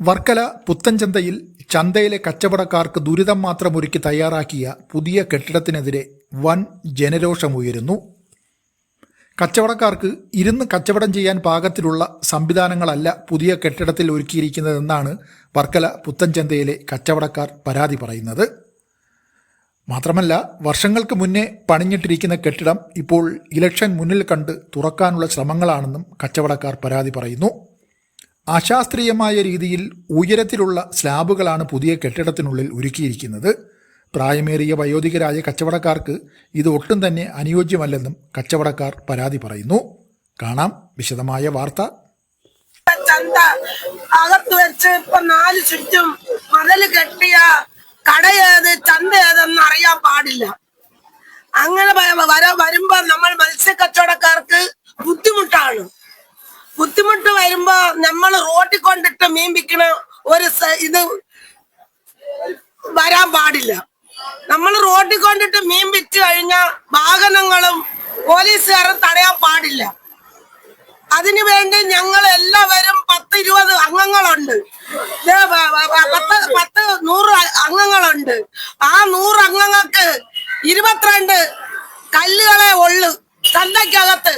വർക്കല പുത്തൻചന്തയിൽ ചന്തയിലെ കച്ചവടക്കാർക്ക് ദുരിതം മാത്രം ഒരുക്കി തയ്യാറാക്കിയ പുതിയ കെട്ടിടത്തിനെതിരെ വൻ ജനരോഷമുയരുന്നു. കച്ചവടക്കാർക്ക് ഇരുന്ന് കച്ചവടം ചെയ്യാൻ പാകത്തിലുള്ള സംവിധാനങ്ങളല്ല പുതിയ കെട്ടിടത്തിൽ ഒരുക്കിയിരിക്കുന്നതെന്നാണ് വർക്കല പുത്തൻചന്തയിലെ കച്ചവടക്കാർ പരാതി പറയുന്നത്. മാത്രമല്ല വർഷങ്ങൾക്ക് മുന്നേ പണിഞ്ഞിട്ടിരിക്കുന്ന കെട്ടിടം ഇപ്പോൾ ഇലക്ഷൻ മുന്നിൽ കണ്ട് തുറക്കാനുള്ള ശ്രമങ്ങളാണെന്നും കച്ചവടക്കാർ പരാതി പറയുന്നു. അശാസ്ത്രീയമായ രീതിയിൽ ഉയരത്തിലുള്ള സ്ലാബുകളാണ് പുതിയ കെട്ടിടത്തിനുള്ളിൽ ഒരുക്കിയിരിക്കുന്നത്. പ്രായമേറിയ വയോധികരായ കച്ചവടക്കാർക്ക് ഇത് ഒട്ടും തന്നെ അനുയോജ്യമല്ലെന്നും കച്ചവടക്കാർ പരാതി പറയുന്നു. കാണാം വിശദമായ വാർത്ത. ചന്ത അകത്ത് വെച്ച് ഇപ്പൊ നാല് ചുറ്റും മതിൽ കെട്ടിയ കടയേത് ചന്ത ഏതെന്ന് അറിയാൻ പാടില്ല. അങ്ങനെ വരുമ്പോ നമ്മൾ മത്സ്യ കച്ചവടക്കാർക്ക് ബുദ്ധിമുട്ടാണ്. ബുദ്ധിമുട്ട് വരുമ്പോ നമ്മൾ റോട്ടിൽ കൊണ്ടിട്ട് മീൻ വിൽക്കണ ഒരു ഇത് വരാൻ പാടില്ല. നമ്മൾ റോട്ടിൽ കൊണ്ടിട്ട് മീൻ വിറ്റ് കഴിഞ്ഞ വാഹനങ്ങളും പോലീസുകാരും തടയാൻ പാടില്ല. അതിനു വേണ്ടി ഞങ്ങൾ എല്ലാവരും പത്ത് ഇരുപത് അംഗങ്ങളുണ്ട് പത്ത് പത്ത് നൂറ് അംഗങ്ങളുണ്ട്. ആ നൂറ് അംഗങ്ങൾക്ക് ഇരുപത്തിരണ്ട് കല്ലുകളെ ഉള്ളു. ചന്തക്കകത്ത്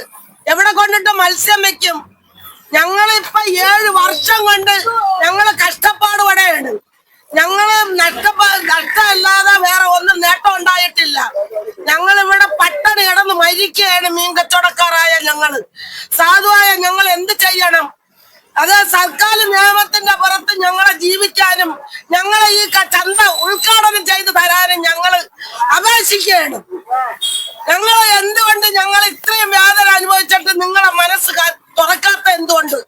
എവിടെ കൊണ്ടിട്ട് മത്സ്യം വെക്കും? ഞങ്ങളിപ്പൊ ഏഴ് വർഷം കൊണ്ട് ഞങ്ങൾ കഷ്ടപ്പാട് പടെയാണ് ഞങ്ങൾ നഷ്ടപ്പാ നഷ്ടമല്ലാതെ വേറെ ഒന്നും നേട്ടം ഉണ്ടായിട്ടില്ല. ഞങ്ങൾ ഇവിടെ പട്ടണി കിടന്ന് മരിക്കുകയാണ് മീൻ കച്ചവടക്കാരായ ഞങ്ങൾ. സാധുവായ ഞങ്ങൾ എന്ത് ചെയ്യണം? അത് സർക്കാർ നിയമത്തിന്റെ പുറത്ത് ഞങ്ങളെ ജീവിക്കാനും ഞങ്ങളെ ഈ ചന്ത ഉദ്ഘാടനം ചെയ്തു തരാനും ഞങ്ങൾ അപേക്ഷിക്കുകയാണ്. ഞങ്ങൾ എന്തുകൊണ്ട് ഞങ്ങൾ ഇത്രയും വേദന അനുഭവിച്ചിട്ട് നിങ്ങളെ മനസ്സ് തുറക്കാത്ത എന്തുകൊണ്ട്?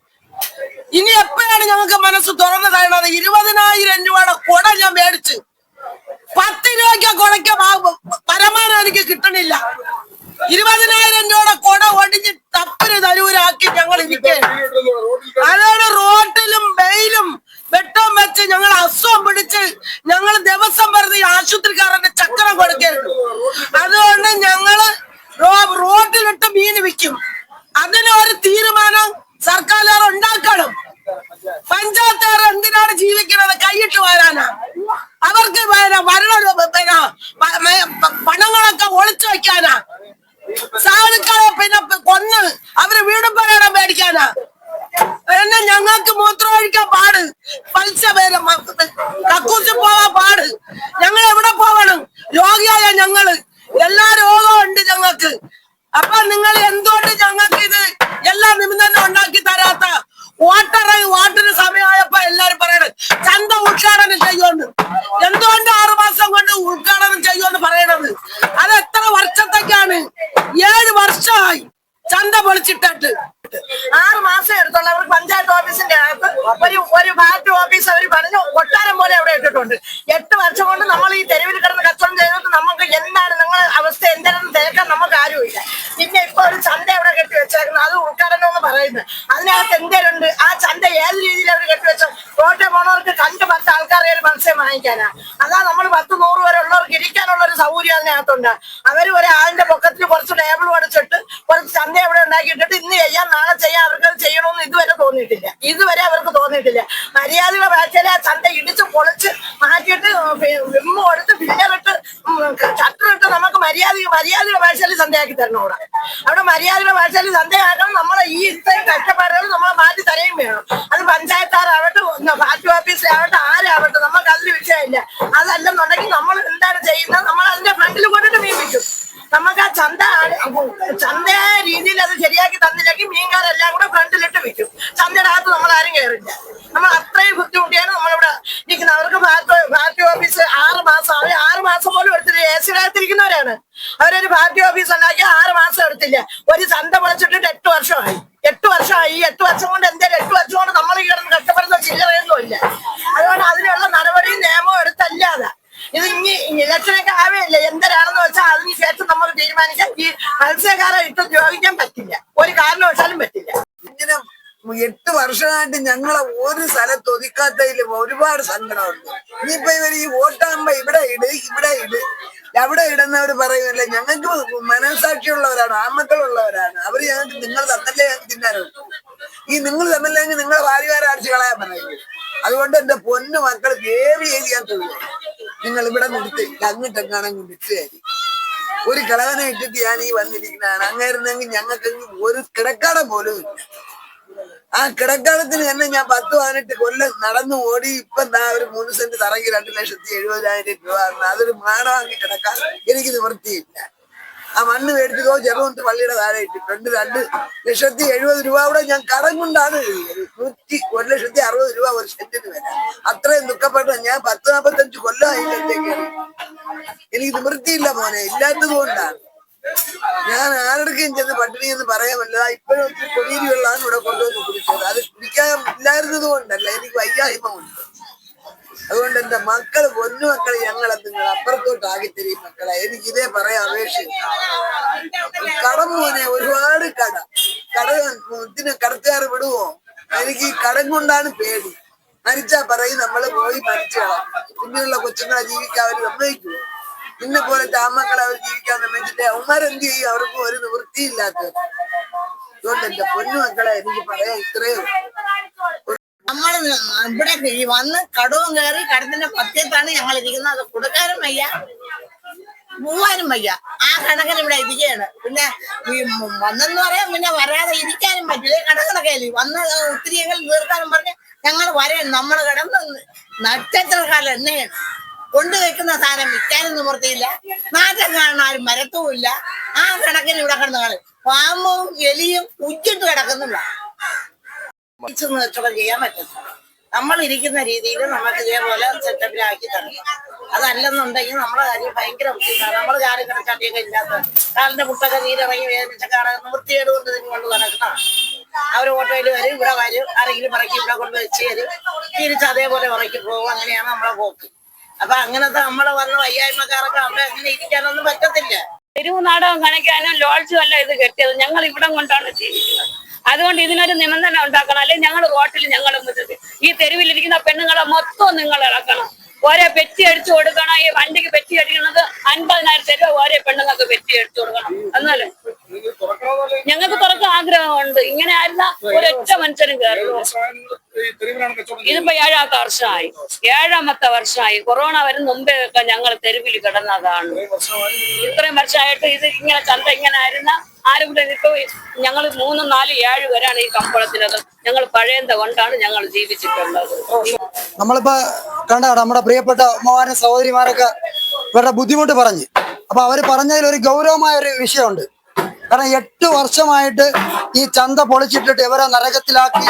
ഇനി എപ്പോഴാണ് ഞങ്ങൾക്ക് മനസ്സ് തുറന്നു തരണത് ഇരുപതിനായിരം രൂപയുടെ കുട ഞാൻ മേടിച്ച് പത്ത് രൂപയ്ക്ക് കുടയ്ക്ക് പരമാനം എനിക്ക് കിട്ടണില്ല. ഇരുപതിനായിരം രൂപയുടെ കുട ഒടിഞ്ഞ് തപ്പിന് തരൂരാക്കി ഞങ്ങൾ ഇരിക്കുകയാണ്. അതാണ് റോട്ടിലും വെയിലും വെട്ടവും വെച്ച് ഞങ്ങൾ അസുഖം പിടിച്ച് ഞങ്ങൾ ദിവസം വെറുതെ ആശുപത്രിക്കാരന്റെ ചക്രം കൊടുക്കരുത്. അതുകൊണ്ട് ഞങ്ങൾ റോട്ടിലിട്ട് മീൻ വിൽക്കും. അതിന് ഒരു തീരുമാനം സർക്കാർ ഉണ്ടാക്കണം പഞ്ചായത്തുകാർ എന്തിനാണ് ജീവിക്കുന്നത് കൈയിട്ട് വരാനാ അവർക്ക് പിന്നെ ഭരണ പിന്നെ പ- മ- പ- പണങ്ങളൊക്കെ ഒളിച്ചു വെക്കാനാ സാധുക്കളെ പിന്നെ കൊന്ന് അവർ വീടും പറയണം മേടിക്കാനാ പിന്നെ ഞങ്ങൾക്ക് മൂത്രം ഒഴിക്കാൻ പാട് പലിശ പേര് കക്കൂസി പോവാൻ പാട് ഞങ്ങൾ എവിടെ പോകണം രോഗിയായ ഞങ്ങൾ എല്ലാ രോഗവും ഉണ്ട് ഞങ്ങൾക്ക് അപ്പൊ നിങ്ങൾ എന്തുകൊണ്ട് ഞങ്ങൾക്ക് ഇത് എല്ലാ നിബന്ധന ഉണ്ടാക്കി തരാത്ത വോട്ടർ വോട്ടിന് സമയമായപ്പോ എല്ലാരും പറയണത് ചന്ത ഉദ്ഘാടനം ചെയ്യുമെന്ന്. എന്തുകൊണ്ട് ആറു മാസം കൊണ്ട് ഉദ്ഘാടനം ചെയ്യുമെന്ന് പറയണത്? അത് എത്ര വർഷത്തേക്കാണ്? ഏഴ് വർഷമായി ചന്ത പൊളിച്ചിട്ടിട്ട്. ആറ് മാസം എടുത്തുള്ള അവർക്ക് പഞ്ചായത്ത് ഓഫീസിന്റെ അകത്ത് ഒരു ഒരു പാർട്ടി ഓഫീസ് അവർ പറഞ്ഞു കൊട്ടാരം പോലെ അവിടെ ഇട്ടിട്ടുണ്ട്. എട്ട് വർഷം കൊണ്ട് നമ്മൾ ഈ തെരുവിൽ കിടന്ന് കച്ചവടം ചെയ്തിട്ട് നമുക്ക് എന്താണ് നിങ്ങളെ അവസ്ഥ? എന്താണെന്ന് തിരക്കാൻ നമുക്ക് ആരുമില്ല. പിന്നെ ഇപ്പൊ ഒരു ചന്ത അവിടെ കെട്ടി വെച്ചേക്കുന്നത്? അത് എന്ന് പറയുന്നത്. അതിനകത്ത് എന്തേലുണ്ട്? ആ ചന്ത ഏത് രീതിയിൽ അവർ കെട്ടി കോട്ട പോണവർക്ക് കണ്ട് പത്ത് ആൾക്കാരെ ഒരു മത്സ്യം വാങ്ങിക്കാനാ. അതാ നമ്മൾ പത്ത് നൂറ് വരെ ഉള്ളവർക്ക് ഇരിക്കാനുള്ള ഒരു സൗകര്യം അതിനകത്തുണ്ട്. അവർ ഒരാളിന്റെ പൊക്കത്തിൽ കുറച്ച് ടേബിൾ പഠിച്ചിട്ട് കുറച്ച് ചന്ത എവിടെ ഉണ്ടാക്കിയിട്ടിട്ട് ഇന്ന് ചെയ്യാം നാളെ ചെയ്യാം അവർക്ക് അത് ചെയ്യണമെന്ന് ഇതുവരെ തോന്നിയിട്ടില്ല. ഇതുവരെ അവർക്ക് തോന്നിയിട്ടില്ല. മര്യാദയുടെ ഭാഷയിൽ ആ ചന്ത ഇടിച്ച് പൊളിച്ച് മാറ്റിയിട്ട് വിമ്മ കൊടുത്ത് ഫില്ലറിട്ട് ചട്ടറിട്ട് നമുക്ക് മര്യാദ മര്യാദയുടെ ഭാഷയിൽ ചന്തയാക്കി തരണം അവിടെ അവിടെ മര്യാദയുടെ ഭാഷയിൽ ചന്തയാക്കണം നമ്മളെ ഈ ഇത്രയും കഷ്ടപ്പാടുകൾ നമ്മളെ മാറ്റി തരയും വേണം. അത് പഞ്ചായത്താരാവട്ടെ പാർട്ടി ഓഫീസിലാവട്ടെ ആരാവട്ടെ നമുക്ക് അതിന് വിഷയമില്ല. അതല്ലെന്നുണ്ടെങ്കിൽ നമ്മൾ എന്താണ് ചെയ്യുന്നത്? നമ്മൾ അതിന്റെ ഫ്രണ്ടിൽ കൊണ്ടിട്ട് മീൻ നമുക്ക് ആ ചന്ത ചന്ത രീതിയിൽ അത് ശരിയാക്കി തന്നില്ലെങ്കിൽ മീൻകാരെല്ലാം കൂടെ ഫ്രണ്ടിലിട്ട് വിൽക്കും ചന്തയുടെ അകത്ത് നമ്മൾ ആരും കയറില്ല നമ്മൾ അത്രയും ബുദ്ധിമുട്ടിയാണ് നമ്മളിവിടെ നിൽക്കുന്നത്. അവർക്ക് പാർട്ടി ഓഫീസ് ആറ് മാസം അവർ ആറ് മാസം പോലും എടുത്തില്ല എ സി കാത്തിരിക്കുന്നവരാണ് അവരൊരു പാർട്ടി ഓഫീസ് ഉണ്ടാക്കി ആറ് മാസം എടുത്തില്ല. ഒരു ചന്ത പൊളിച്ചിട്ടിട്ട് എട്ട് വർഷമായി. എട്ട് വർഷമായി. എട്ട് വർഷം കൊണ്ട് എന്തേലും എട്ട് വർഷം കൊണ്ട് നമ്മൾ കിടന്ന് കഷ്ടപ്പെടുന്ന ചില്ലറയൊന്നും ഇല്ല. അതുകൊണ്ട് അതിനുള്ള നടപടിയും നിയമവും എടുത്തല്ലാതെ. ഇത് ഇനി ഇലക്ഷനൊക്കെ ആവേയില്ല. എന്തരാണെന്ന് വെച്ചാൽ അതിന് ശേഷം ഈ മത്സ്യക്കാരെ ഇട്ട് ദ്രോഹിക്കാൻ പറ്റില്ല. ഒരു കാരണവശാലും പറ്റില്ല. ഇങ്ങനെ എട്ട് വർഷമായിട്ട് ഞങ്ങളെ ഒരു സ്ഥലത്ത് ഒതുക്കാത്തതിൽ ഒരുപാട് സങ്കടമുണ്ട്. ഇനിയിപ്പോ ഇവർ ഈ വോട്ടാകുമ്പോ ഇവിടെ ഇട് ഇവിടെ ഇട്. അവിടെ ഇടുന്നവർ പറയുമല്ലേ ഞങ്ങൾക്ക് മനസാക്ഷിയുള്ളവരാണ് ആമക്കളുള്ളവരാണ് അവർ ഞങ്ങൾക്ക് നിങ്ങൾ തന്നല്ലേ ഞങ്ങൾക്ക് തിന്നാനുണ്ട് ഈ നിങ്ങൾ തമ്മില്ലെങ്കിൽ നിങ്ങളെ ഭാര്യമാരെ അടിച്ചു കളയാൻ പറയും അതുകൊണ്ട് എന്റെ പൊന്നു മക്കൾ കേറി ഏരിയാൻ തോന്നുന്നു നിങ്ങൾ ഇവിടെ നിർത്തി. അങ്ങോട്ടെങ്ങാണെങ്കിൽ വിട്ടുകാരി ഒരു കിളവനെ ഇട്ടിട്ട് ഞാൻ ഈ വന്നിരിക്കുന്നതാണ്. അങ്ങായിരുന്നെങ്കിൽ ഞങ്ങൾക്ക് ഒരു കിടക്കട പോലും ആ കിടക്കാടത്തിന് തന്നെ ഞാൻ പത്ത് പതിനെട്ട് കൊല്ലം നടന്നു ഓടി ഇപ്പൊ എന്താ ഒരു മൂന്ന് സെന്റ് തറങ്ങി രണ്ട് ലക്ഷത്തി എഴുപതിനായിരം രൂപ. അതൊരു മാടമാക്കി കിടക്കാൻ. എനിക്ക് നിവൃത്തിയില്ല. ആ മണ്ണ് മേടിച്ചതോ ചെറുകൊണ്ട് പള്ളിയുടെ താഴെ രണ്ട് രണ്ട് ലക്ഷത്തി എഴുപത് രൂപ കൂടെ ഞാൻ കടം കൊണ്ടാണ് നൂറ്റി ഒരു ലക്ഷത്തി അറുപത് രൂപ ഒരു സെന്റിന് വില അത്രയും ദുഃഖപ്പെട്ട ഞാൻ പത്ത് നാപ്പത്തഞ്ച് കൊല്ലമായി ഇതിലേക്ക് എനിക്ക് നിവൃത്തിയില്ല മോനെ ഇല്ലാത്തത് കൊണ്ടാണ്. ഞാൻ ആരുടെയും ചെന്ന് പട്ടിണി എന്ന് പറയാമല്ല ഇപ്പോഴും ഒത്തിരി കൊടിയേരി വെള്ളമാണ് ഇവിടെ കൊണ്ടുവന്ന് കുടിച്ചത്. അത് കുടിക്കാൻ ഇല്ലായിരുന്നത് കൊണ്ടല്ല എനിക്ക് വയ്യായ്മ കൊണ്ട്. അതുകൊണ്ട് എന്റെ മക്കൾ പൊന്നു മക്കൾ ഞങ്ങളെ നിങ്ങൾ അപ്പുറത്തോട്ട് ആകിത്തരീ മക്കളെ. എനിക്ക് ഇതേ പറയാൻ അപേക്ഷ കടം മോനെ ഒരുപാട് കട. കട ഇതിന് കടത്തുകാർ വിടുവോ? എനിക്ക് ഈ കടം കൊണ്ടാണ് പേടി. മരിച്ചാ പറയും നമ്മൾ പോയി മരിച്ചോളാം. പിന്നെയുള്ള കൊച്ചുങ്ങളെ ജീവിക്കാൻ അവർ സമ്മതിക്കുമോ ഇന്നെ പോലത്തെ ആമക്കളെ അവർ ജീവിക്കാൻ സമ്മതിച്ചിട്ട് അവന്മാരെന്ത് ചെയ്യും? അവർക്ക് ഒരു നിവൃത്തിയില്ലാത്തത് അതുകൊണ്ട് എന്റെ പൊന്നു മക്കളെ എനിക്ക് പറയാൻ ഇത്രയേ. നമ്മൾ ഇവിടെ വന്ന് കടവും കയറി കടത്തിന്റെ പത്യത്താണ് ഞങ്ങൾ ഇരിക്കുന്നത് അത് കൊടുക്കാനും വയ്യ. പോവാനും വയ്യ. ആ കണക്കിന് ഇവിടെ ഇരിക്കുകയാണ്. പിന്നെ വന്നെന്ന് പറയാൻ പിന്നെ വരാതെ ഇരിക്കാനും പറ്റില്ല. കടകളൊക്കെ അല്ലേ? വന്ന് ഒത്തിരിയെങ്കിലും തീർക്കാനും പറഞ്ഞ് ഞങ്ങൾ വരാൻ നമ്മൾ കിടന്ന് നക്ഷത്രക്കാലം എന്നെയാണ് കൊണ്ടുവെക്കുന്ന സാധനം വിൽക്കാനും നിവൃത്തിയില്ല കാണാൻ ആരും മരത്തുമില്ല ആ കണക്കിന് ഇവിടെ കിടന്ന് കാണും. പാമ്പും എലിയും ഉച്ചിട്ട് കിടക്കുന്നില്ല. കച്ചവടം ചെയ്യാൻ പറ്റും നമ്മൾ ഇരിക്കുന്ന രീതിയിൽ നമുക്ക് ഇതേപോലെ സെറ്റപ്പിലാക്കി തരണം. അതല്ലെന്നുണ്ടെങ്കിൽ നമ്മളെ കാര്യം ഭയങ്കര ബുദ്ധിമുട്ടാണ്. നമ്മൾ കാലം കിടച്ചാട്ടിയൊക്കെ ഇല്ലാത്ത കാലിന്റെ മുട്ടൊക്കെ നീരിറങ്ങി വേദനിച്ചൊക്കെ വൃത്തിയേട് കൊണ്ട് കൊണ്ട് നടക്കണം അവർ ഓട്ടോയിൽ വരും ഇവിടെ വരും ആരെങ്കിലും പറക്കി ഇവിടെ കൊണ്ട് വെച്ച് തരും. തിരിച്ച് അതേപോലെ ഉറക്കി പോകും. അങ്ങനെയാണ് നമ്മളെ പോക്ക്. അപ്പൊ അങ്ങനത്തെ നമ്മളെ വന്ന വയ്യായ്മക്കാരൊക്കെ അവിടെ അങ്ങനെ ഇരിക്കാനൊന്നും പറ്റത്തില്ല. തെരുവ് നാടകം കാണിക്കാനും ലോഡ്ജും അല്ല ഇത് കെട്ടിയത്. ഞങ്ങൾ ഇവിടം കൊണ്ടാണ് ജീവിക്കുന്നത് അതുകൊണ്ട് ഇതിനൊരു നിബന്ധന ഉണ്ടാക്കണം. അല്ലെങ്കിൽ ഞങ്ങൾ റോട്ടിൽ ഞങ്ങൾ ഈ തെരുവിലിരിക്കുന്ന പെണ്ണുങ്ങളെ മൊത്തം നിങ്ങൾ ഇളക്കണം ഓരോ പെറ്റി അടിച്ചു കൊടുക്കണം. ഈ വണ്ടിക്ക് പെറ്റി അടിക്കുന്നത് അൻപതിനായിരത്തി രൂപ ഓരോ പെണ്ണുങ്ങൾക്ക് പെറ്റി അടിച്ചു കൊടുക്കണം. എന്നാലും ഞങ്ങൾക്ക് തുറക്കാൻ ആഗ്രഹമുണ്ട്. ഇങ്ങനെ ആയിരുന്ന ഒരൊറ്റ മനുഷ്യനും കയറുമോ ഇതിപ്പോ ഏഴാമത്തെ വർഷമായി. ഏഴാമത്തെ വർഷമായി. കൊറോണ വരുന്ന മുമ്പേ ഒക്കെ ഞങ്ങൾ തെരുവിൽ കിടന്നതാണ്. ഇത്രയും വർഷമായിട്ട് ഇത് ഇങ്ങനെ ചന്ത ഇങ്ങനെ ആയിരുന്ന ആരും കൂടെ ഇപ്പൊ ഞങ്ങൾ മൂന്നും നാല് ഏഴ് പേരാണ് ഈ കമ്പളത്തിനത് ഞങ്ങൾ പഴയന്ത കൊണ്ടാണ് ഞങ്ങൾ ജീവിച്ചിട്ടുള്ളത്. നമ്മളിപ്പോ കണ്ട നമ്മുടെ പ്രിയപ്പെട്ട ഉമ്മമാരും സഹോദരിമാരൊക്കെ ഇവരുടെ ബുദ്ധിമുട്ട് പറഞ്ഞു. അപ്പൊ അവർ പറഞ്ഞതിൽ ഒരു ഗൗരവമായ ഒരു വിഷയമുണ്ട്. കാരണം എട്ട് വർഷമായിട്ട് ഈ ചന്ത പൊളിച്ചിട്ടിട്ട് ഇവരെ നരകത്തിലാക്കി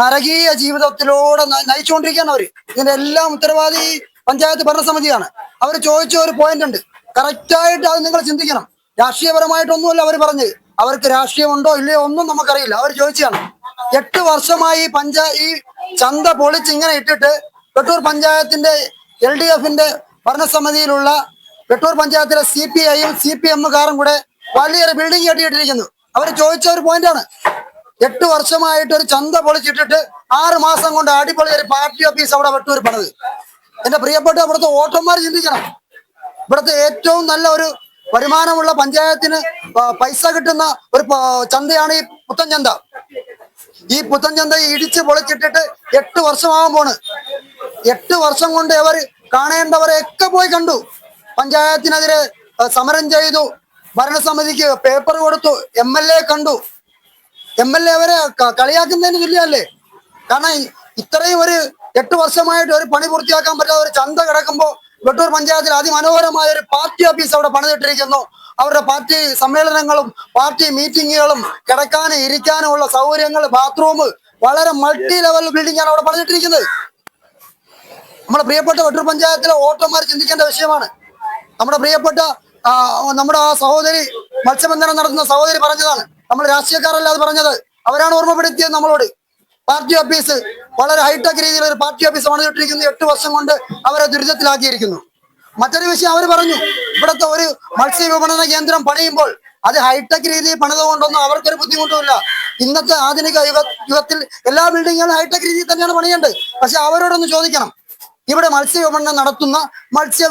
നരകീയ ജീവിതത്തിലൂടെ നയിച്ചുകൊണ്ടിരിക്കുകയാണ് അവർ. ഇതിന്റെ എല്ലാം ഉത്തരവാദി പഞ്ചായത്ത് ഭരണസമിതിയാണ്. അവർ ചോദിച്ച ഒരു പോയിന്റ് ഉണ്ട്. കറക്റ്റായിട്ട് അത് നിങ്ങൾ ചിന്തിക്കണം. രാഷ്ട്രീയപരമായിട്ടൊന്നുമല്ല അവർ പറഞ്ഞത്. അവർക്ക് രാഷ്ട്രീയമുണ്ടോ ഇല്ലയോ ഒന്നും നമുക്കറിയില്ല. അവർ ചോദിച്ചതാണ്. എട്ട് വർഷമായി പഞ്ചായ ഈ ചന്ത പൊളിച്ച് ഇങ്ങനെ ഇട്ടിട്ട് വെട്ടൂർ പഞ്ചായത്തിന്റെ എൽ ഡി എഫിന്റെ ഭരണസമിതിയിലുള്ള വെട്ടൂർ പഞ്ചായത്തിലെ സി പി ഐയും സി പി എമ്മുകാരും കൂടെ വലിയൊരു ബിൽഡിംഗ് കെട്ടിയിട്ടിരിക്കുന്നു. അവർ ചോദിച്ച ഒരു പോയിന്റാണ് എട്ട് വർഷമായിട്ട് ഒരു ചന്ത പൊളിച്ചിട്ടിട്ട് ആറ് മാസം കൊണ്ട് അടിപൊളി ഒരു പാർട്ടി ഓഫീസ് അവിടെ വെട്ടൂർ പണിത് എന്റെ പ്രിയപ്പെട്ട ഇവിടുത്തെ വോട്ടർമാർ ചിന്തിക്കണം. ഇവിടുത്തെ ഏറ്റവും നല്ല ഒരു വരുമാനമുള്ള പഞ്ചായത്തിന് പൈസ കിട്ടുന്ന ഒരു ചന്തയാണ് ഈ പുത്തൻ ചന്ത. ഈ പുത്തൻ ചന്ത ഇടിച്ച് പൊളിച്ചിട്ടിട്ട് എട്ട് വർഷമാകാൻ എട്ട് വർഷം കൊണ്ട് അവർ കാണേണ്ടവരെയൊക്കെ പോയി കണ്ടു. പഞ്ചായത്തിനെതിരെ സമരം ചെയ്തു. ഭരണസമിതിക്ക് പേപ്പർ കൊടുത്തു. എം എൽ എ കണ്ടു. എം എൽ എ അവരെ കളിയാക്കുന്നതിന് തുല്യല്ലേ കാരണം ഇത്രയും ഒരു എട്ട് വർഷമായിട്ട് ഒരു പണി പൂർത്തിയാക്കാൻ പറ്റാത്ത ഒരു ചന്ത കിടക്കുമ്പോൾ വെട്ടൂർ പഞ്ചായത്തിൽ അതിമനോഹരമായ ഒരു പാർട്ടി ഓഫീസ് അവിടെ പണിതിട്ടിരിക്കുന്നു. അവരുടെ പാർട്ടി സമ്മേളനങ്ങളും പാർട്ടി മീറ്റിങ്ങുകളും കിടക്കാനും ഇരിക്കാനും ഉള്ള സൗകര്യങ്ങൾ ബാത്റൂം വളരെ മൾട്ടി ലെവൽ ബിൽഡിംഗ് ആണ് അവിടെ പണിതിട്ടിരിക്കുന്നത്. നമ്മുടെ പ്രിയപ്പെട്ട വെട്ടൂർ പഞ്ചായത്തിലെ വോട്ടർമാർ ചിന്തിക്കേണ്ട വിഷയമാണ്. നമ്മുടെ പ്രിയപ്പെട്ട നമ്മുടെ ആ സഹോദരി മത്സ്യബന്ധനം നടത്തുന്ന സഹോദരി പറഞ്ഞതാണ്. നമ്മൾ രാഷ്ട്രീയക്കാരല്ല അത് പറഞ്ഞത്. അവരാണ് ഓർമ്മപ്പെടുത്തിയത് നമ്മളോട്. പാർട്ടി ഓഫീസ് വളരെ ഹൈടെക് രീതിയിൽ ഒരു പാർട്ടി ഓഫീസ് പണിതിട്ടിരിക്കുന്ന. എട്ട് വർഷം കൊണ്ട് അവരെ ദുരിതത്തിലാക്കിയിരിക്കുന്നു. മറ്റൊരു വിഷയം അവർ പറഞ്ഞു. ഇവിടുത്തെ ഒരു മത്സ്യ വിപണന കേന്ദ്രം പണിയുമ്പോൾ അത് ഹൈടെക് രീതിയിൽ പണിതുകൊണ്ടൊന്നും അവർക്കൊരു ബുദ്ധിമുട്ടുമില്ല. ഇന്നത്തെ ആധുനിക യുഗ യുഗത്തിൽ എല്ലാ ബിൽഡിങ്ങുകളും ഹൈടെക് രീതിയിൽ തന്നെയാണ് പണിയേണ്ടത്. പക്ഷെ അവരോടൊന്ന് ചോദിക്കണം. ഇവിടെ മത്സ്യവിപണനം നടത്തുന്ന മത്സ്യ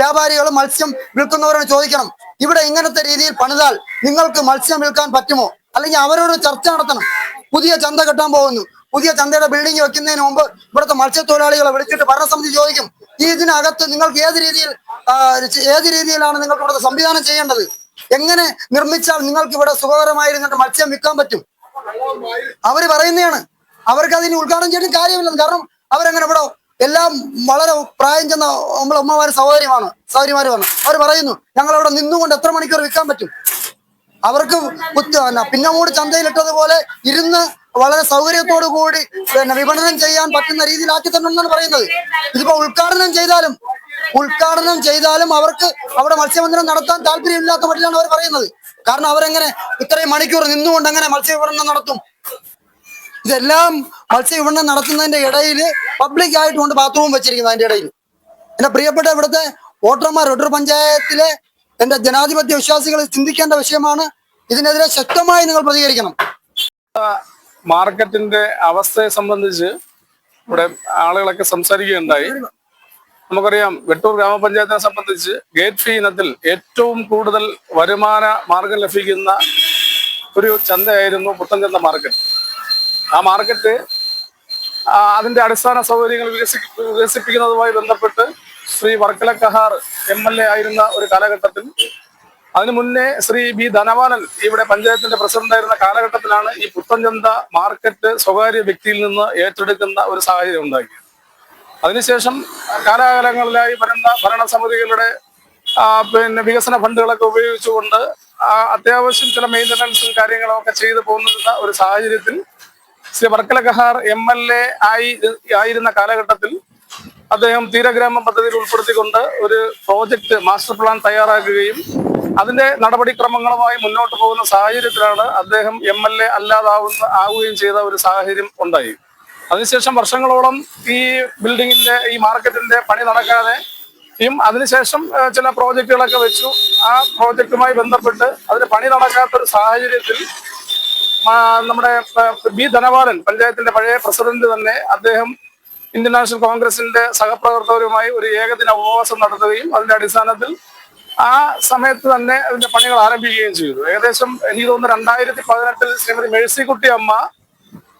വ്യാപാരികൾ മത്സ്യം വിൽക്കുന്നവരോട് ചോദിക്കണം. ഇവിടെ ഇങ്ങനത്തെ രീതിയിൽ പണിതാൽ നിങ്ങൾക്ക് മത്സ്യം വിൽക്കാൻ പറ്റുമോ? അല്ലെങ്കിൽ അവരോട് ചർച്ച നടത്തണം. പുതിയ ചന്ത കെട്ടാൻ പോകുന്നു. പുതിയ ചന്തയുടെ ബിൽഡിംഗ് വെക്കുന്നതിന് മുമ്പ് ഇവിടുത്തെ മത്സ്യത്തൊഴിലാളികളെ വിളിച്ചിട്ട് ഭരണസമിതി ചോദിക്കും. ഈ ഇതിനകത്ത് നിങ്ങൾക്ക് ഏത് രീതിയിൽ ഏത് രീതിയിലാണ് നിങ്ങൾക്ക് ഇവിടുത്തെ സംവിധാനം ചെയ്യേണ്ടത്? എങ്ങനെ നിർമ്മിച്ചാൽ നിങ്ങൾക്ക് ഇവിടെ സുഖകരമായിരുന്നിട്ട് മത്സ്യം വിൽക്കാൻ പറ്റും? അവർ പറയുന്നതാണ്. അവർക്ക് അതിന് ഉദ്ഘാടനം ചെയ്യേണ്ട കാര്യമില്ല കാരണം അവരങ്ങനെ ഇവിടെ എല്ലാം വളരെ പ്രായം ചെന്ന നമ്മളെ ഉമ്മമാര് സഹോദരിമാണ് സഹോദരിമാരുമാണ്. അവർ പറയുന്നു ഞങ്ങൾ അവിടെ നിന്നുകൊണ്ട് എത്ര മണിക്കൂർ വിൽക്കാൻ പറ്റും? അവർക്ക് പിന്നെ കൂടി ചന്തയിലിട്ടതുപോലെ ഇരുന്ന് വളരെ സൗകര്യത്തോടു കൂടി പിന്നെ വിപണനം ചെയ്യാൻ പറ്റുന്ന രീതിയിലാക്കി തന്നെന്നാണ് പറയുന്നത്. ഇതിപ്പോ ഉദ്ഘാടനം ചെയ്താലും ഉദ്ഘാടനം ചെയ്താലും അവർക്ക് അവിടെ മത്സ്യബന്ധനം നടത്താൻ താല്പര്യമില്ലാത്ത മട്ടിലാണ് അവർ പറയുന്നത്. കാരണം അവരെങ്ങനെ ഇത്രയും മണിക്കൂർ നിന്നുകൊണ്ട് എങ്ങനെ മത്സ്യവിപണനം നടത്തും? ഇതെല്ലാം മത്സ്യവിപണനം നടത്തുന്നതിന്റെ ഇടയിൽ പബ്ലിക് ആയിട്ടുകൊണ്ട് ബാത്റൂം വെച്ചിരിക്കുന്നത് അതിന്റെ ഇടയിൽ എന്റെ പ്രിയപ്പെട്ട ഇവിടുത്തെ വോട്ടർമാർ ഒട്ടൂർ പഞ്ചായത്തിലെ എന്റെ ജനാധിപത്യ വിശ്വാസികൾ ചിന്തിക്കേണ്ട വിഷയമാണ്. ഇതിനെതിരെ ശക്തമായി നിങ്ങൾ പ്രതികരിക്കണം. മാർക്കറ്റിന്റെ അവസ്ഥയെ സംബന്ധിച്ച് ഇവിടെ ആളുകളൊക്കെ സംസാരിക്കുകയുണ്ടായി. നമുക്കറിയാം വെട്ടൂർ ഗ്രാമപഞ്ചായത്തിനെ സംബന്ധിച്ച് ഗേറ്റ് ഫീ ഇനത്തിൽ ഏറ്റവും കൂടുതൽ വരുമാന മാർഗം ലഭിക്കുന്ന ഒരു ചന്തയായിരുന്നു പുത്തൻചന്ത മാർക്കറ്റ് ആ മാർക്കറ്റ് അതിന്റെ അടിസ്ഥാന സൗകര്യങ്ങൾ വികസി വികസിപ്പിക്കുന്നതുമായി ബന്ധപ്പെട്ട് Shri Varkala Kahar M L A ആയിരുന്ന ഒരു കാലഘട്ടത്തിൽ അതിനു മുന്നേ ശ്രീ ബി ധനവാനൻ ഇവിടെ പഞ്ചായത്തിന്റെ പ്രസിഡന്റായിരുന്ന കാലഘട്ടത്തിലാണ് ഈ പുത്തൻചന്ത മാർക്കറ്റ് സ്വകാര്യ വ്യക്തിയിൽ നിന്ന് ഏറ്റെടുക്കുന്ന ഒരു സാഹചര്യം ഉണ്ടാക്കിയത് അതിനുശേഷം കാലാകാലങ്ങളിലായി വരുന്ന ഭരണസമിതികളുടെ പിന്നെ വികസന ഫണ്ടുകളൊക്കെ ഉപയോഗിച്ചുകൊണ്ട് അത്യാവശ്യം ചില മെയിന്റനൻസും കാര്യങ്ങളൊക്കെ ചെയ്തു പോകുന്ന ഒരു സാഹചര്യത്തിൽ Shri Varkala Kahar M L A ആയി ആയിരുന്ന കാലഘട്ടത്തിൽ അദ്ദേഹം തീരഗ്രാമ പദ്ധതിയിൽ ഉൾപ്പെടുത്തിക്കൊണ്ട് ഒരു പ്രോജക്റ്റ് മാസ്റ്റർ പ്ലാൻ തയ്യാറാക്കുകയും അതിന്റെ നടപടിക്രമങ്ങളുമായി മുന്നോട്ട് പോകുന്ന സാഹചര്യത്തിലാണ് അദ്ദേഹം എം എൽ എ അല്ലാതാവുന്ന ആവുകയും ചെയ്ത ഒരു സാഹചര്യം ഉണ്ടായി. അതിനുശേഷം വർഷങ്ങളോളം ഈ ബിൽഡിങ്ങിന്റെ ഈ മാർക്കറ്റിന്റെ പണി നടക്കാതെ യും അതിനുശേഷം ചില പ്രോജക്റ്റുകളൊക്കെ വെച്ചു. ആ പ്രോജക്റ്റുമായി ബന്ധപ്പെട്ട് അതിന് പണി നടക്കാത്തൊരു സാഹചര്യത്തിൽ നമ്മുടെ ബി ധനപാലൻ പഞ്ചായത്തിന്റെ പഴയ പ്രസിഡന്റ് തന്നെ അദ്ദേഹം ഇന്ത്യൻ നാഷണൽ കോൺഗ്രസിന്റെ സഹപ്രവർത്തകരുമായി ഒരു ഏകദിന ഉപവാസം നടത്തുകയും അതിന്റെ അടിസ്ഥാനത്തിൽ ആ സമയത്ത് തന്നെ അതിന്റെ പണികൾ ആരംഭിക്കുകയും ചെയ്തു. ഏകദേശം എനിക്ക് തോന്നുന്നു രണ്ടായിരത്തി പതിനെട്ടിൽ ശ്രീമതി മേഴ്സിക്കുട്ടി അമ്മ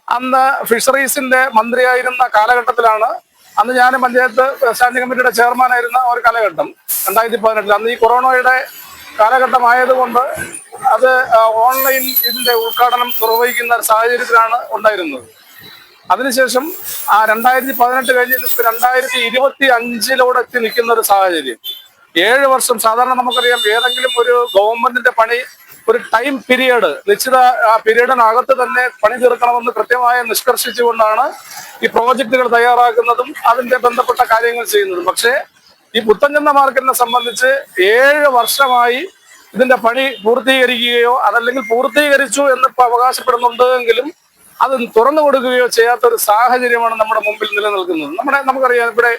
അന്ന് ഫിഷറീസിന്റെ മന്ത്രിയായിരുന്ന കാലഘട്ടത്തിലാണ് അന്ന് ഞാൻ പഞ്ചായത്ത് സ്റ്റാൻഡിംഗ് കമ്മിറ്റിയുടെ ചെയർമാൻ ആയിരുന്ന ഒരു കാലഘട്ടം രണ്ടായിരത്തി പതിനെട്ടിൽ അന്ന് ഈ കൊറോണയുടെ കാലഘട്ടമായതുകൊണ്ട് അത് ഓൺലൈൻ ഇതിന്റെ ഉദ്ഘാടനം നിർവഹിക്കുന്ന സാഹചര്യത്തിലാണ് ഉണ്ടായിരുന്നത്. അതിനുശേഷം ആ രണ്ടായിരത്തി പതിനെട്ട് കഴിഞ്ഞ് രണ്ടായിരത്തി ഇരുപത്തി അഞ്ചിലൂടെ എത്തി നിൽക്കുന്ന ഒരു സാഹചര്യം. ഏഴ് വർഷം സാധാരണ നമുക്കറിയാം ഏതെങ്കിലും ഒരു ഗവൺമെന്റിന്റെ പണി ഒരു ടൈം പീരീഡ് നിശ്ചിത പീരീഡിനകത്ത് തന്നെ പണി തീർക്കണമെന്ന് കൃത്യമായി നിഷ്കർഷിച്ചുകൊണ്ടാണ് ഈ പ്രോജക്റ്റുകൾ തയ്യാറാക്കുന്നതും അതിന്റെ ബന്ധപ്പെട്ട കാര്യങ്ങൾ ചെയ്യുന്നതും. പക്ഷേ ഈ പുത്തഞ്ചന്ത മാർക്കറ്റിനെ സംബന്ധിച്ച് ഏഴ് വർഷമായി ഇതിന്റെ പണി പൂർത്തീകരിക്കുകയോ അതല്ലെങ്കിൽ പൂർത്തീകരിച്ചു എന്ന് അവകാശപ്പെടുന്നുണ്ട് എങ്കിലും അത് തുറന്നു കൊടുക്കുകയോ ചെയ്യാത്ത ഒരു സാഹചര്യമാണ് നമ്മുടെ മുമ്പിൽ നിലനിൽക്കുന്നത്. നമ്മുടെ നമുക്കറിയാം ഇവിടെ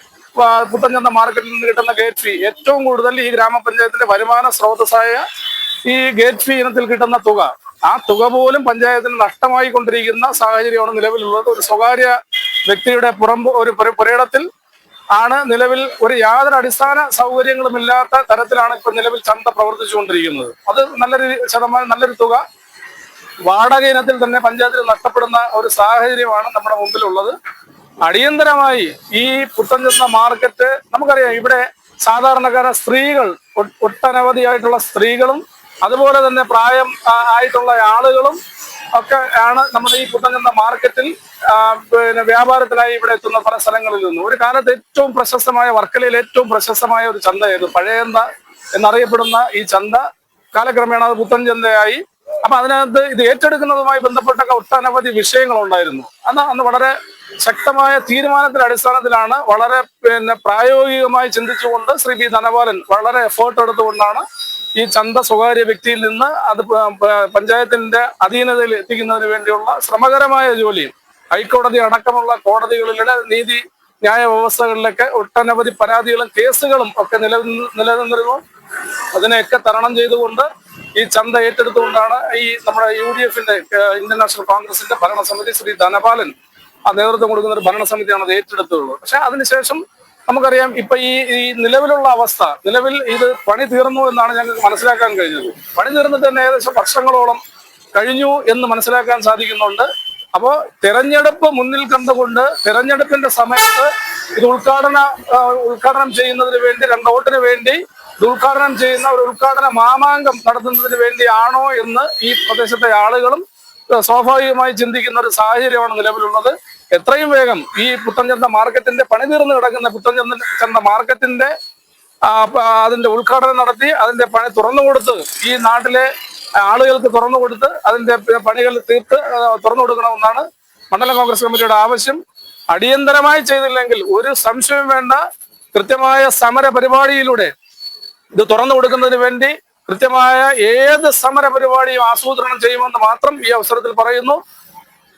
പുത്തഞ്ചന്ത മാർക്കറ്റിൽ നിന്ന് കിട്ടുന്ന ഗേറ്റ് ഫീ ഏറ്റവും കൂടുതൽ ഈ ഗ്രാമപഞ്ചായത്തിന്റെ വരുമാന സ്രോതസ്സായ ഈ ഗേറ്റ് ഫീ ഇനത്തിൽ കിട്ടുന്ന തുക. ആ തുക പോലും പഞ്ചായത്തിന് നഷ്ടമായി കൊണ്ടിരിക്കുന്ന സാഹചര്യമാണ് നിലവിലുള്ളത്. ഒരു സ്വകാര്യ വ്യക്തിയുടെ പുറം ഒരു പുര- പുരയിടത്തിൽ ആണ് നിലവിൽ ഒരു യാതൊരു അടിസ്ഥാന സൗകര്യങ്ങളും ഇല്ലാത്ത തരത്തിലാണ് ഇപ്പൊ നിലവിൽ ചന്ത പ്രവർത്തിച്ചുകൊണ്ടിരിക്കുന്നത്. അത് നല്ലൊരു ശതമാനം നല്ലൊരു തുക. വാടക ഇനത്തിൽ തന്നെ പഞ്ചായത്തിൽ നഷ്ടപ്പെടുന്ന ഒരു സാഹചര്യമാണ് നമ്മുടെ മുമ്പിലുള്ളത്. അടിയന്തരമായി ഈ പുത്തൻചന്ത മാർക്കറ്റ് നമുക്കറിയാം ഇവിടെ സാധാരണക്കാര സ്ത്രീകൾ ഒട്ടനവധിയായിട്ടുള്ള സ്ത്രീകളും അതുപോലെ തന്നെ പ്രായം ആയിട്ടുള്ള ആളുകളും ഒക്കെ ആണ് നമ്മുടെ ഈ പുത്തൻചന്ത മാർക്കറ്റിൽ പിന്നെ വ്യാപാരത്തിനായി ഇവിടെ എത്തുന്ന പല സ്ഥലങ്ങളിൽ നിന്നും. ഒരു കാലത്ത് ഏറ്റവും പ്രശസ്തമായ വർക്കലയിൽ ഏറ്റവും പ്രശസ്തമായ ഒരു ചന്തയായിരുന്നു പഴയന്ത എന്നറിയപ്പെടുന്ന ഈ ചന്ത കാലക്രമേണ അത് പുത്തൻ ചന്തയായി. അപ്പൊ അതിനകത്ത് ഇത് ഏറ്റെടുക്കുന്നതുമായി ബന്ധപ്പെട്ടൊക്കെ ഒട്ടനവധി വിഷയങ്ങൾ ഉണ്ടായിരുന്നു. അന്ന് അന്ന് വളരെ ശക്തമായ തീരുമാനത്തിന്റെ അടിസ്ഥാനത്തിലാണ് വളരെ പിന്നെ പ്രായോഗികമായി ചിന്തിച്ചുകൊണ്ട് ശ്രീ പി ധനപാലൻ വളരെ എഫേർട്ട് എടുത്തുകൊണ്ടാണ് ഈ ചന്ത സ്വകാര്യ വ്യക്തിയിൽ നിന്ന് അത് പഞ്ചായത്തിന്റെ അധീനതയിൽ എത്തിക്കുന്നതിന് വേണ്ടിയുള്ള ശ്രമകരമായ ജോലിയും ഹൈക്കോടതി അടക്കമുള്ള കോടതികളിലെ നീതി ന്യായ വ്യവസ്ഥകളിലൊക്കെ ഒട്ടനവധി പരാതികളും കേസുകളും ഒക്കെ നിലനിന്ന് നിലനിന്നിരുന്നു. അതിനെയൊക്കെ തരണം ചെയ്തുകൊണ്ട് ഈ ചന്ത ഏറ്റെടുത്തുകൊണ്ടാണ് ഈ നമ്മുടെ യു ഡി എഫിന്റെ ഇന്ത്യൻ നാഷണൽ കോൺഗ്രസിന്റെ ഭരണസമിതി ശ്രീ ധനപാലൻ ആ നേതൃത്വം കൊടുക്കുന്ന ഒരു ഭരണസമിതിയാണ് അത് ഏറ്റെടുത്തുള്ളത്. പക്ഷെ അതിനുശേഷം നമുക്കറിയാം ഇപ്പൊ ഈ ഈ നിലവിലുള്ള അവസ്ഥ നിലവിൽ ഇത് പണി തീർന്നു എന്നാണ് ഞങ്ങൾക്ക് മനസ്സിലാക്കാൻ കഴിഞ്ഞത്. പണി തീർന്നിട്ട് തന്നെ ഏകദേശം വർഷങ്ങളോളം കഴിഞ്ഞു എന്ന് മനസ്സിലാക്കാൻ സാധിക്കുന്നുണ്ട്. അപ്പോ തെരഞ്ഞെടുപ്പ് മുന്നിൽ കണ്ടുകൊണ്ട് തെരഞ്ഞെടുപ്പിന്റെ സമയത്ത് ഇത് ഉദ്ഘാടന ഉദ്ഘാടനം ചെയ്യുന്നതിന് വേണ്ടി രണ്ടോട്ടിന് വേണ്ടി ഇത് ഉദ്ഘാടനം ചെയ്യുന്ന ഒരു ഉദ്ഘാടന മാമാങ്കം നടത്തുന്നതിന് വേണ്ടിയാണോ എന്ന് ഈ പ്രദേശത്തെ ആളുകളും സ്വാഭാവികമായി ചിന്തിക്കുന്ന ഒരു സാഹചര്യമാണ് നിലവിലുള്ളത്. എത്രയും വേഗം ഈ പുത്തൻചന്ത മാർക്കറ്റിന്റെ പണി തീർന്നു കിടക്കുന്ന പുത്തൻചന്ത ചന്ത മാർക്കറ്റിന്റെ അതിന്റെ ഉദ്ഘാടനം നടത്തി അതിന്റെ പണി തുറന്നു കൊടുത്ത് ഈ നാട്ടിലെ ആളുകൾക്ക് തുറന്നു കൊടുത്ത് അതിന്റെ പണികൾ തീർത്ത് തുറന്നു കൊടുക്കണമെന്നാണ് മണ്ഡലം കോൺഗ്രസ് കമ്മിറ്റിയുടെ ആവശ്യം. അടിയന്തരമായി ചെയ്തില്ലെങ്കിൽ ഒരു സംശയം വേണ്ട. കൃത്യമായ സമര പരിപാടിയിലൂടെ ഇത് തുറന്നു കൊടുക്കുന്നതിന് വേണ്ടി കൃത്യമായ ഏത് സമര പരിപാടിയും ആസൂത്രണം ചെയ്യുമെന്ന് മാത്രം ഈ അവസരത്തിൽ പറയുന്നു.